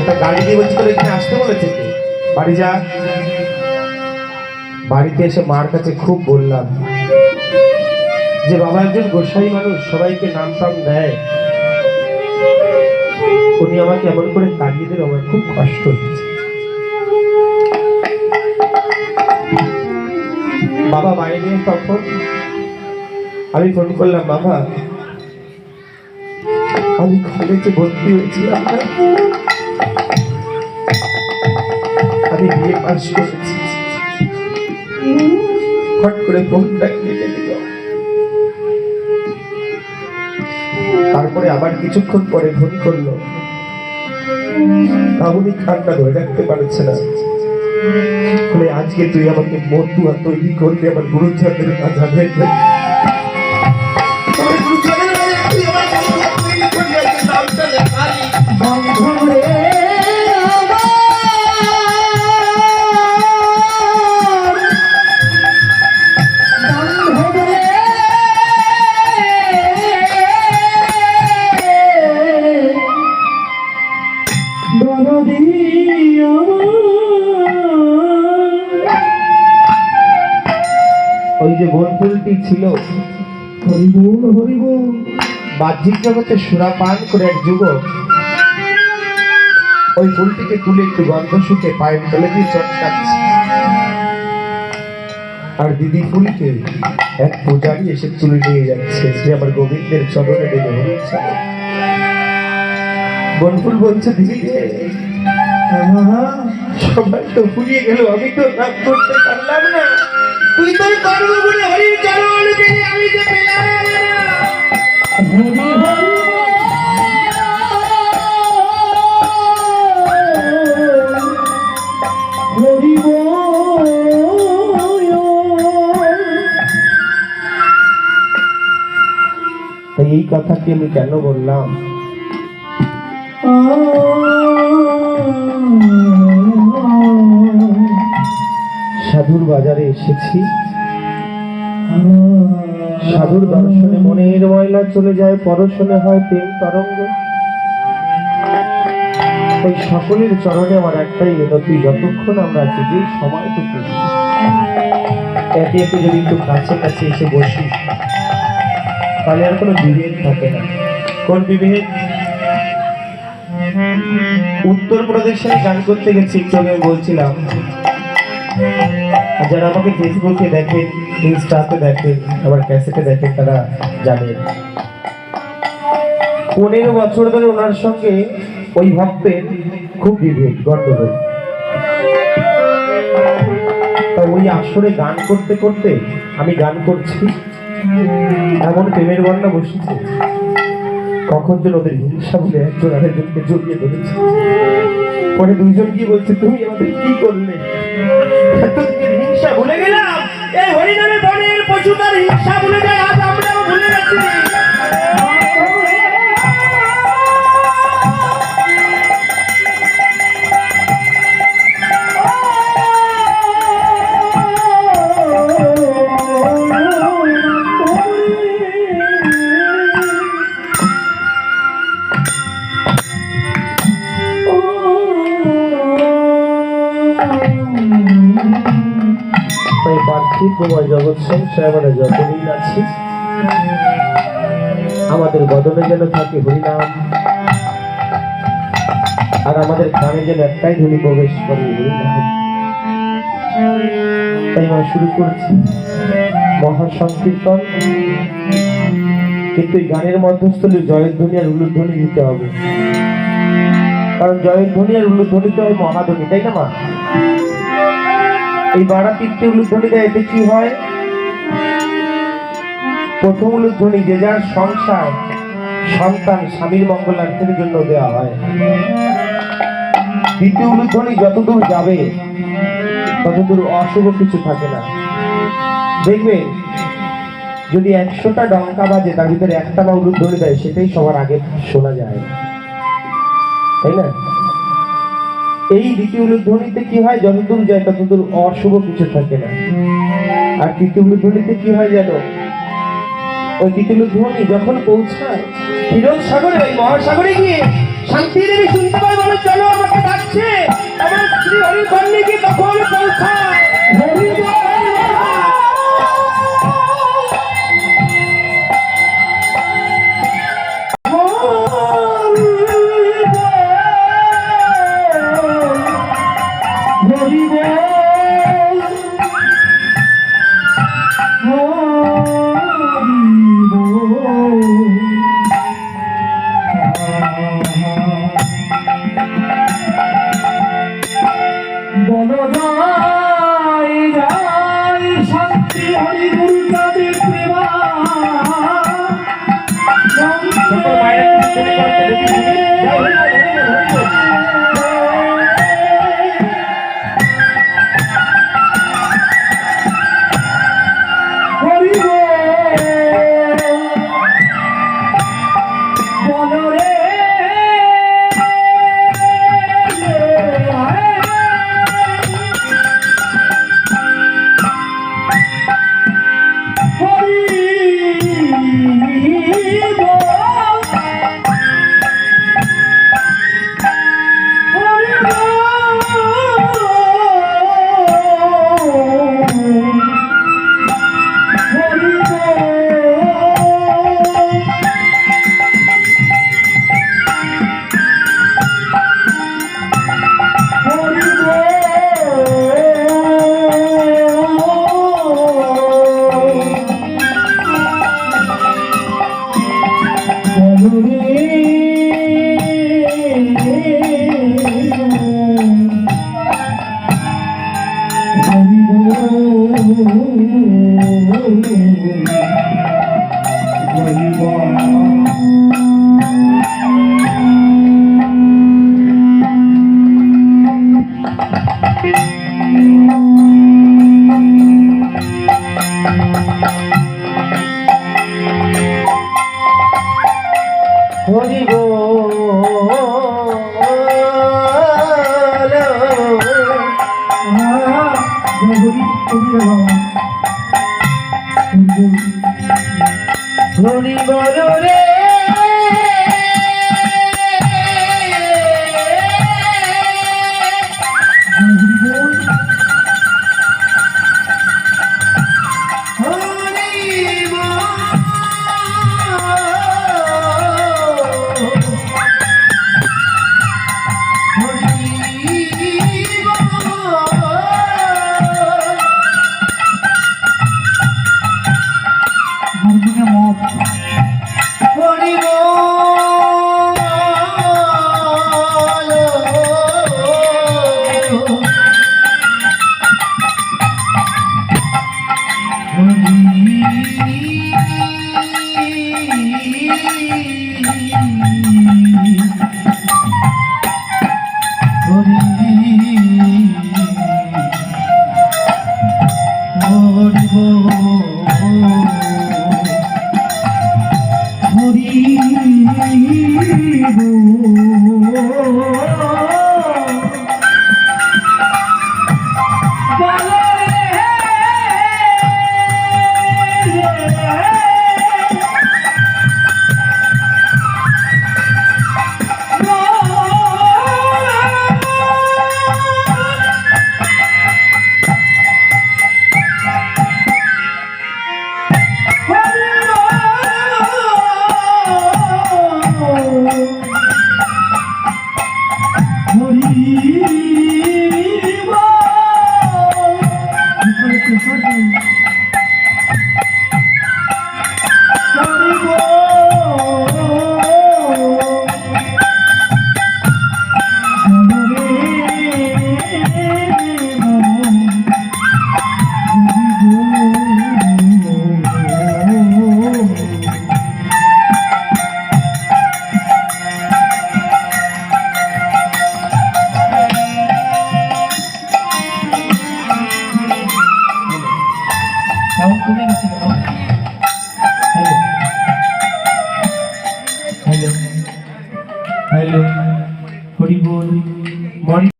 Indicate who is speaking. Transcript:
Speaker 1: একটা গাড়ি দিয়ে বলছি তোর এখানে আসতে বলেছে? বাড়ি যা বাড়িতে এসে মার কাছে খুব বললাম যে, বাবা একজন গোসাই মানুষ, সবাইকে নাম টাম দেয় উনি আমাকে এমন করে তাড়িয়ে দিল আমার খুব কষ্ট হচ্ছে বাবা বাইরে তখন আমি ফোন করলাম, বাবা, আমি কলেজে ভর্তি হয়েছিলাম। আমি বিয়ে পাস করেছি হট করে দিল। তারপরে আবার কিছুক্ষণ পরে ফোন করল। কাউনি ঠান্ডা ধরে রাখতে পারছে না। আজকে তুই আমাকে মতুয়া তৈরি করলি আমার গুরুচাঁদের বাজারে ওই যে বনফুলটি ছিল।
Speaker 2: হরিবুল হরিবুল।
Speaker 1: বাহ্যিক জগতে সুরাপান করে এক যুবক ওই ফুলটিকে তুলে একটু গন্ধ শুকে পায়ের তলে দিয়ে চটকাচ্ছে। আর দিদি ফুলকে এক পূজারি এসে তুলে নিয়ে যাচ্ছে। সে আমার গোবিন্দের চরণে ডেকে বলছে বনফুল বলছে দিদি সবাই তো ফুরিয়ে গেল আমি তো রাগ করতে তাই এই কথাটি আমি কেন বললাম? সাধুর বাজারে এসেছি। সাধুর দর্শনে মনের ময়লা চলে যায়, পরশনে হয় প্রেম তরঙ্গ। ওই সকলের চরণে আমার একটাই মিনতি যতক্ষণ আমরা আছি যে সময়টুকু। একে একে যদি একটু কাছে কাছে এসে বসি। তাহলে আর কোনো বিভেদ থাকে না। কোন বিভেদ? উত্তর প্রদেশে গান করতে গেছি, একটু আগে বলছিলাম। যারা আমাকে ফেসবুকে দেখেন, ইনস্টাতে দেখেন, আবার ক্যাসেটে দেখেন, তারা জানেন। পনেরো বছর ধরে ওনার সঙ্গে ওই ভক্তের খুব বিভেদ গন্ডগোল তা ওই আসরে গান করতে করতে আমি গান করছি। এমন প্রেমের বন্যা বসেছে কখন যেন ওদের হিংসা বলে একজন আরেকজনকে জড়িয়ে ধরেছে। পরে দুইজন কি বলছে, তুমি আমাদের কি করলে? হিংসা ভুলে গেলাম! পার্থিব জগৎ সংসারে আমরা যতদিন আছি আমাদের বদলে যেন থাকে হরিনাম। আর আমাদের কানে যেন একটাই ধ্বনি প্রবেশ করে হরিনাম। তাই আমরা শুরু করছি মহা সংকীর্তন কিন্তু এই গানের মধ্যস্থলে জয়ের ধ্বনি আর ধ্বনি দিতে হবে। কারণ জয়ের ধ্বনি আর উলুর ধ্বনিতে হয় মহাধ্বনি, তাই না মা? এই বাড়া তিনটে দেয় এতে কি হয়? প্রথম উলুধ্বনি যে যার সংসার, সন্তান স্বামীর মঙ্গলার্থের জন্য দেওয়া হয়। দ্বিতীয় উলুধ্বনি যতদূর যাবে, ততদূর অশুভ কিছু থাকে না। দেখবে, যদি একশোটা ডঙ্কা বাজে, তার ভিতরে একটা বা উলুধ্বনি দেয়, সেটাই সবার আগে শোনা যায়। তাই না? এই দ্বিতীয় উলুধ্বনিতে কি হয়? যতদূর যায় ততদূর অশুভ কিছু থাকে না। আর তৃতীয় উলুধ্বনিতে কি হয় যেন ওই তৃতীয় উলুধ্বনি যখন পৌঁছায়, হিরণ সাগরে, ওই মহাসাগরে গিয়ে শান্তি দেবী শুনতে পায়, বলে, চলো, আমাকে ডাকছে। আমার শ্রী হরিকর্ণে গিয়ে তখন পৌঁছায়। হরি বল রে।